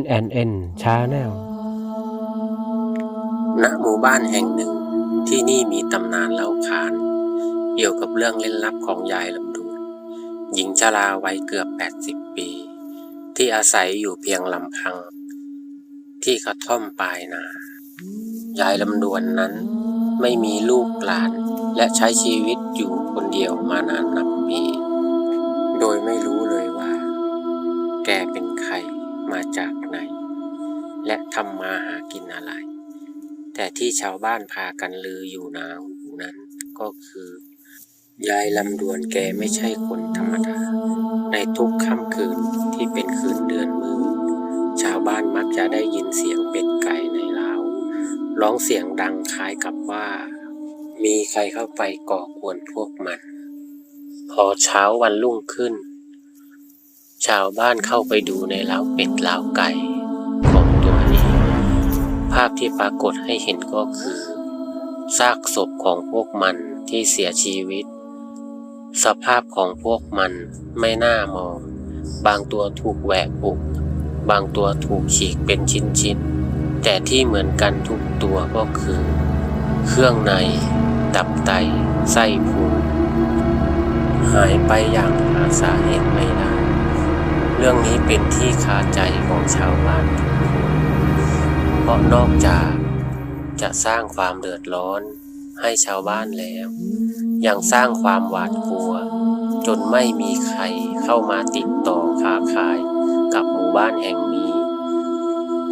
NNN Channel ณหมู่บ้านแห่งหนึ่งที่นี่มีตำนานเล่าขาน เกี่ยวกับเรื่องเล่นลับของยายลำดวนหญิงชราวัยเกือบ 80 ปี ที่อาศัยอยู่เพียงลำพัง ที่กระท่อมปลายนา ยายลำดวนนั้นไม่มีลูกหลาน และใช้ชีวิตอยู่คนเดียวมานานนับปี โดยไม่รู้เลยว่า แกเป็นใครมาจากไหน และทำมาหากินอะไร แต่ที่ชาวบ้านพากันลืออยู่นาหูนั้นก็คือยายลำดวนแกไม่ใช่คนธรรมดา ในทุกค่ำคืนที่เป็นคืนเดือนมืดชาวบ้านมักจะได้ยินเสียงเป็ดไก่ในเล้าร้องเสียงดังคล้ายกับว่า มีใครเข้าไปก่อกวนพวกมัน พอเช้าวันรุ่งขึ้น ชาวบ้านเข้าไปดูในเล้าเป็ดเล้าไก่ของตัวเอง ภาพที่ปรากฏให้เห็นก็คือซากศพของพวกมันที่เสียชีวิต สภาพของพวกมันไม่น่ามอง บางตัวถูกแหวกปุก บางตัวถูกฉีกเป็นชิ้นๆ แต่ที่เหมือนกันทุกตัวก็คือ เครื่องใน ตับไต ไส้พุง หายไปอย่างหาสาเหตุไม่ได้ เรื่องนี้เป็นที่คาใจของชาวบ้านทุกคน เพราะนอกจากจะสร้างความเดือดร้อนให้ชาวบ้านแล้ว ยังสร้างความหวาดกลัว จนไม่มีใครเข้ามาติดต่อค้าขายกับหมู่บ้านแห่งนี้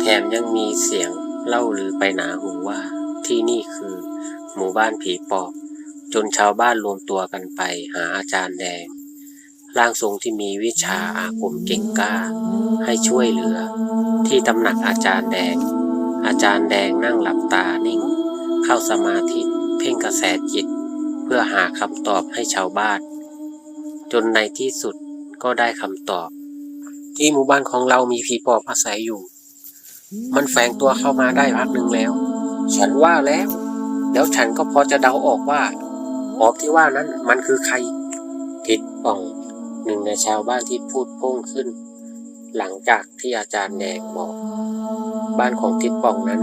แถมยังมีเสียงเล่าลือไปหนาหูว่าที่นี่คือหมู่บ้านผีปอบ จนชาวบ้านรวมตัวกันไปหาอาจารย์แดง ร่างทรงที่มีวิชาอาคมเก่งกล้า ให้ช่วยเหลือ ที่ตำหนักอาจารย์แดง อาจารย์แดงนั่งหลับตานิ่ง เข้าสมาธิเพ่งกระแสจิต เพื่อหาคำตอบให้ชาวบ้าน จนในที่สุดก็ได้คำตอบ ที่หมู่บ้านของเรามีผีปอบอาศัยอยู่ มันแฝงตัวเข้ามาได้พักหนึ่งแล้ว ฉันว่าแล้ว แล้วฉันก็พอจะเดาออกว่า ปอบที่ว่านั้นมันคือใครทิดป่องหนึ่งในชาวบ้านที่พูดโพ่งขึ้น หลังจากที่อาจารย์แดงบอก บ้านของทิดป่องนั้น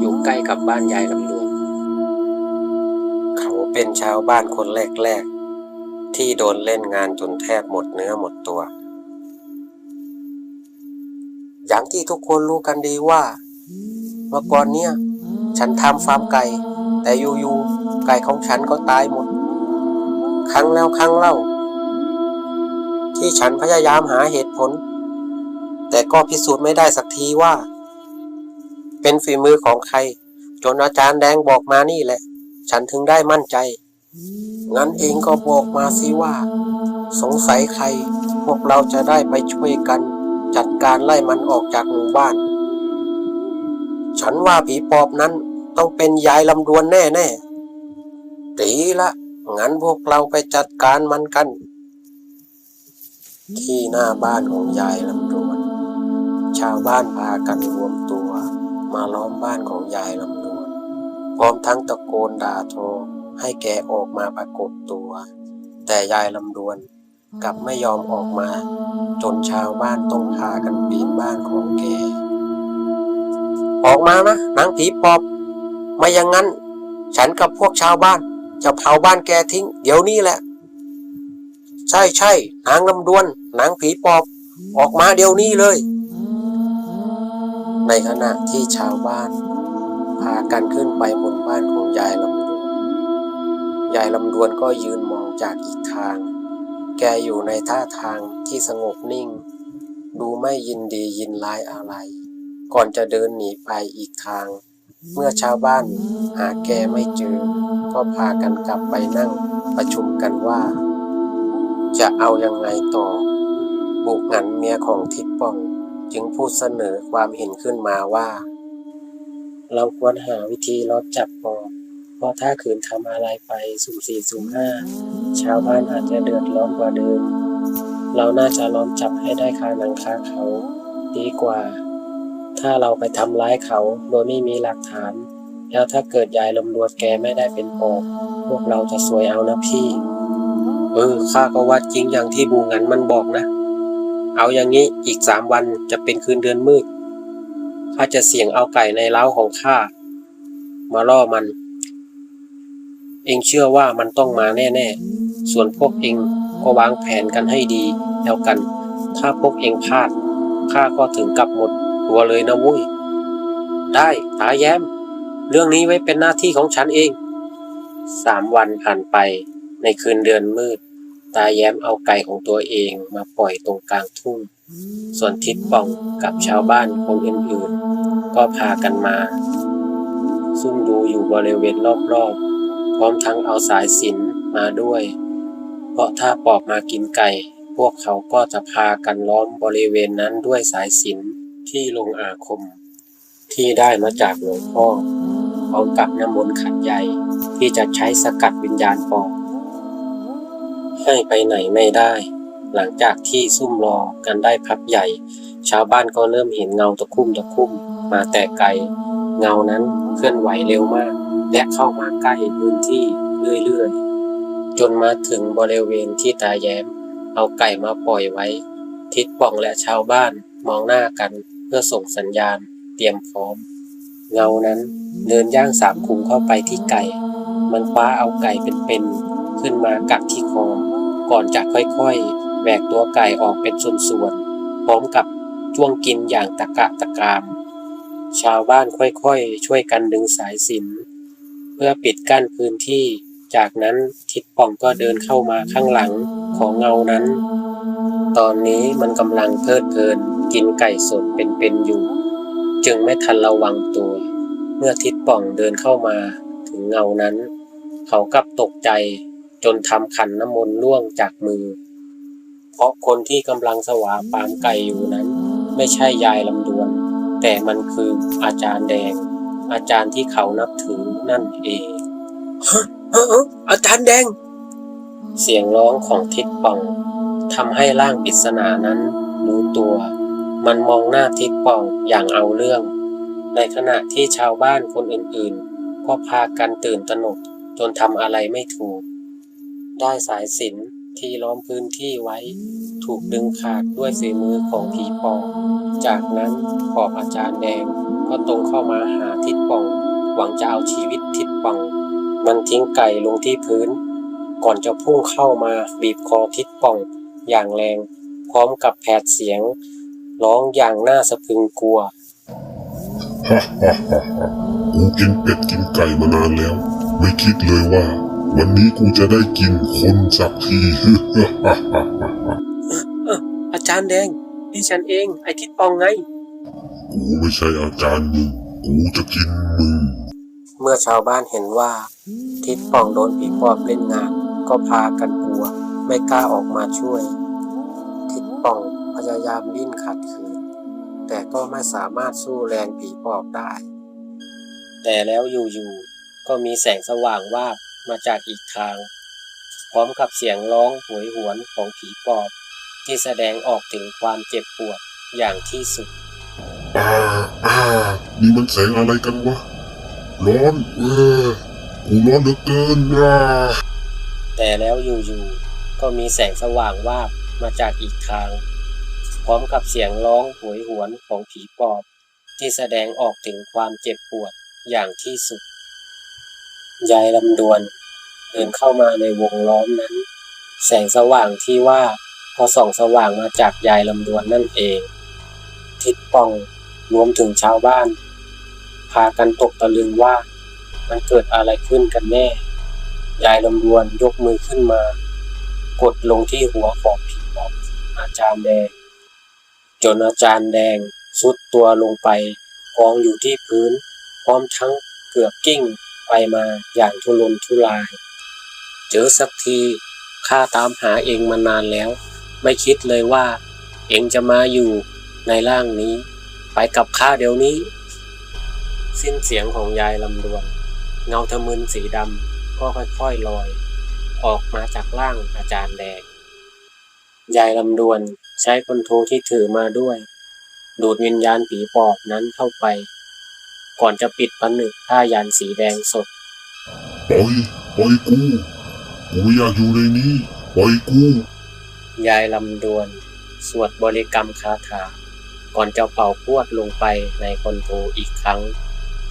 อยู่ใกล้กับบ้านยายลำดวนเขาเป็นชาวบ้านคนแรกๆ ที่โดนเล่นงานจนแทบหมดเนื้อหมดตัว อย่างที่ทุกคนรู้กันดีว่า เมื่อก่อนเนี่ย ฉันทำฟาร์มไก่ แต่อยู่ๆไก่ของฉันก็ตายหมด ครั้งแล้วครั้งเล่า ที่ฉันพยายามหาเหตุผล แต่ก็พิสูจน์ไม่ได้สักทีว่า เป็นฝีมือของใคร จนอาจารย์แดงบอกมานี่แหละ ฉันถึงได้มั่นใจ งั้นเองก็บอกมาสิว่า สงสัยใคร พวกเราจะได้ไปช่วยกัน จัดการไล่มันออกจากหมู่บ้าน ฉันว่าผีปอบนั้น ต้องเป็นยายลำดวนแน่ๆดีละ งั้นพวกเราไปจัดการมันกัน ที่หน้าบ้านของยายลำดวน ชาวบ้านพากันรวมตัว มาล้อมบ้านของยายลำดวน พร้อมทั้งตะโกนด่าโทให้แกออกมาปรากฏตัว แต่ยายลำดวนกลับไม่ยอมออกมา จนชาวบ้านต้องพากันปีนบ้านของแก ออกมานะนางผีปอบ ไม่อย่างนั้น ฉันกับพวกชาวบ้าน จะเผาบ้านแกทิ้ง เดี๋ยวนี้แหละ ใช่ใช่นางลำดวนนางผีปอบ ออกมาเดี๋ยวนี้เลย ในขณะที่ชาวบ้าน พากันขึ้นไปบนบ้านของยายลำดวนยายลำดวนก็ยืนมองจากอีกทาง แกอยู่ในท่าทางที่สงบนิ่ง ดูไม่ยินดียินร้ายอะไร ก่อนจะเดินหนีไปอีกทาง เมื่อชาวบ้านหาแกไม่เจอ ก็พากันกลับไปนั่งประชุมกันว่า จะเอายังไงต่อ บุกงันเมียของทิดป้องจึงพูดเสนอความเห็นขึ้นมาว่า เราควรหาวิธีล็อบจับปอบเพราะถ้าขืนทำอะไรไปสุ่มสี่สุ่มห้าชาวบ้านอาจจะเดือดร้อนกว่าเดิม เราน่าจะล้อมจับให้ได้คาหนังคาเขา ดีกว่า ถ้าเราไปทำร้ายเขาโดยไม่มีหลักฐาน แล้วถ้าเกิดยายลำดวนแกไม่ได้เป็นปอบพวกเราจะซวยเอานะพี่ เออข้าก็ว่าจริงอย่างที่บูงันมันบอกนะ เอาอย่างนี้อีกสามวันจะเป็นคืนเดือนมืดข้าจะเสี่ยงเอาไก่ในเล้าของข้ามาล่อมัน เองเชื่อว่ามันต้องมาแน่ๆ ส่วนพวกเองก็วางแผนกันให้ดีแล้วกัน ถ้าพวกเองพลาดข้าก็ถึงกับหมด ตัวเลยนะวุ้ย ได้ตาแย้ม เรื่องนี้ไว้เป็นหน้าที่ของฉันเอง สามวันผ่านไปในคืนเดือนมืด ตาแย้มเอาไก่ของตัวเองมาปล่อยตรงกลางทุ่ง ส่วนทิดป่องกับชาวบ้านคนอื่นๆ ก็พากันมา ซุ่มดูอยู่บริเวณรอบๆ พร้อมทั้งเอาสายสินมาด้วย เพราะถ้าปอบมากินไก่ พวกเขาก็จะพากันล้อมบริเวณนั้นด้วยสายสิน ที่ลงอาคมที่ได้มาจากหลวงพ่อพร้อมกับน้ำมนต์ขันใหญ่ที่จะใช้สกัดวิญญาณปอบให้ไปไหนไม่ได้ หลังจากที่ซุ่มรอกันได้พักใหญ่ ชาวบ้านก็เริ่มเห็นเงาตะคุ่มตะคุ่มมาแต่ไกล เงานั้นเคลื่อนไหวเร็วมาก และเข้ามาใกล้พื้นที่เรื่อยๆ จนมาถึงบริเวณที่ตาแย้ม เอาไก่มาปล่อยไว้ ทิดป่องและชาวบ้านมองหน้ากัน พื่อส่งสัญญาณ เตรียมพร้อม เงานั้นเดินย่างสามคุมเข้าไปที่ไก่ มันคว้าเอาไก่เป็นๆขึ้นมากัดที่คอ ก่อนจะค่อยๆแหวกตัวไก่ออกเป็นส่วนๆพร้อมกับจ้วงกินอย่างตะกะตะกราม ชาวบ้านค่อยๆ ช่วยกันดึงสายสินเพื่อปิดกั้นพื้นที่ จากนั้นทิดป่องก็เดินเข้ามาข้างหลังของเงานั้น ตอนนี้มันกำลังเพลิดเพลินกินไก่สดเป็นๆอยู่ จึงไม่ทันระวังตัว เมื่อทิดป่องเดินเข้ามาถึงเงานั้น เขากลับตกใจจนทำขันน้ำมนต์ล่วงจากมือ เพราะคนที่กำลังสวาปามไก่อยู่นั้น ไม่ใช่ยายลำดวน แต่มันคืออาจารย์แดง อาจารย์ที่เขานับถือนั่นเองฮะอาจารย์แดง เสียงร้องของทิดป่อง ทำให้ร่างปริศนานั้นรู้ตัว มันมองหน้าทิดป่องอย่างเอาเรื่อง ในขณะที่ชาวบ้านคนอื่นๆ ก็พากันตื่นตระหนกจนทำอะไรไม่ถูก ได้สายสินที่ล้อมพื้นที่ไว้ ถูกดึงขาดด้วยฝีมือของผีปอบจากนั้นปอบอาจารย์แดงก็ตรงเข้ามาหาทิดปอง หวังจะเอาชีวิตทิดปอง มันทิ้งไก่ลงที่พื้น ก่อนจะพุ่งเข้ามาบีบคอทิดปอง อย่างแรง พร้อมกับแผดเสียง ร้องอย่างน่าสะพรึงกลัวฮ่าฮ่าฮ่าฮ่ากูกินเป็ดกินไก่มานานแล้ว ไม่คิดเลยว่า วันนี้กูจะได้กินคนสักทีฮ่าฮ่าฮ่าฮ่าอาจารย์แดงนี่ฉันเอง ไอทิดป่องไง กูไม่ใช่อาจารย์มึงกูจะกินมึงเมื่อชาวบ้านเห็นว่า ทิดป่องโดนผีปอบเล่นงาน ก็พากันกลัว ไม่กล้าออกมาช่วย ทิดป่องพยายามดิ้นขัดขืน แต่ก็ไม่สามารถสู้แรงผีปอบได้ แต่แล้วอยู่ๆก็มีแสงสว่างวาบมาจากอีกทาง พร้อมกับเสียงร้องโหวยหวนของผีปอบ ที่แสดงออกถึงความเจ็บปวดอย่างที่สุดอ่าอ่านี่มันแสงอะไรกันวะ ร้อนเออกูร้อนเหลือเกินอ่าแต่แล้วอยู่ๆ ก็มีแสงสว่างวาบมาจากอีกทาง พร้อมกับเสียงร้องโหวยหวนของผีปอบ ที่แสดงออกถึงความเจ็บปวดอย่างที่สุด ยายลำดวนเดินเข้ามาในวงล้อมนั้น แสงสว่างที่ว่าพอส่องสว่างมาจากยายลำดวนนั่นเอง ทิดปองรวมถึงชาวบ้าน พากันตกตะลึงว่ามันเกิดอะไรขึ้นกันแน่ ยายลำดวนยกมือขึ้นมา กดลงที่หัวของผีปอบอาจารย์แดง จนอาจารย์แดงสุดตัวลงไปกองอยู่ที่พื้น พร้อมทั้งเกือบกิ้งไปมาอย่างทุรนทุราย เจอสักทีข้าตามหาเองมานานแล้ว ไม่คิดเลยว่า เองจะมาอยู่ในร่างนี้ ไปกับข้าเดี๋ยวนี้ สิ้นเสียงของยายลำดวน เงาทะมึนสีดำก็ค่อยๆลอย ออกมาจากร่างอาจารย์แดง ยายลำดวนใช้คนโทรที่ถือมาด้วย ดูดวิญญาณผีปอบนั้นเข้าไป ก่อนจะปิดผนึกผ้ายันสีแดงสดปล่อยปล่อยกูกูไม่อยากอยู่ในนี้ปล่อยกูยายลำดวน สวดบริกรรมคาถา ก่อนจะเป่าพวดลงไปในคนโทอีกครั้ง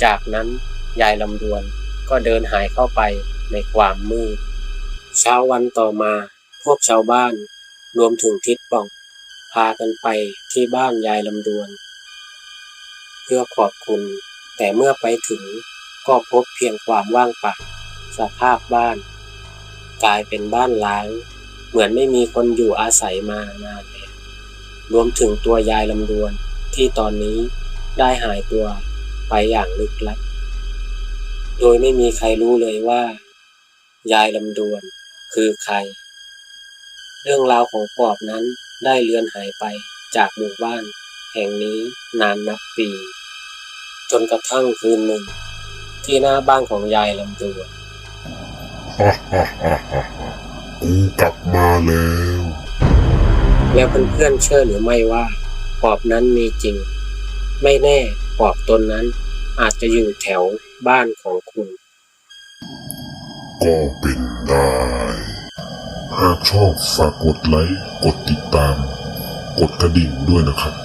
จากนั้นยายลำดวนก็เดินหายเข้าไปในความมืด เช้าวันต่อมาพวกชาวบ้านรวมถึงทิดป่อง พากันไปที่บ้านยายลำดวน เพื่อขอบคุณ แต่เมื่อไปถึงก็พบเพียงความว่างเปล่าสภาพบ้าน กลายเป็นบ้านล้าง เหมือนไม่มีคนอยู่อาศัยมานานแล้วรวมถึงตัวยายลำดวนที่ตอนนี้ได้หายตัวไปอย่างลึกลับ โดยไม่มีใครรู้เลยว่า ยายลำดวน คือใคร เรื่องราวของปอบนั้นได้เลือนหายไปจากหมู่บ้าน แห่งนี้นานนับปี จนกระทั่งคืนหนึ่ง ที่หน้าบ้านของยายลำดวนกูกลับมาแล้ว แล้วเพื่อนๆเชื่อหรือไม่ว่า ปอบนั้นมีจริง ไม่แน่ปอบตนนั้นอาจจะอยู่แถวบ้านของคุณ ก็เป็น ได้ หากชอบฝากกดไลค์ กดติดตาม กดกระดิ่งด้วยนะครับ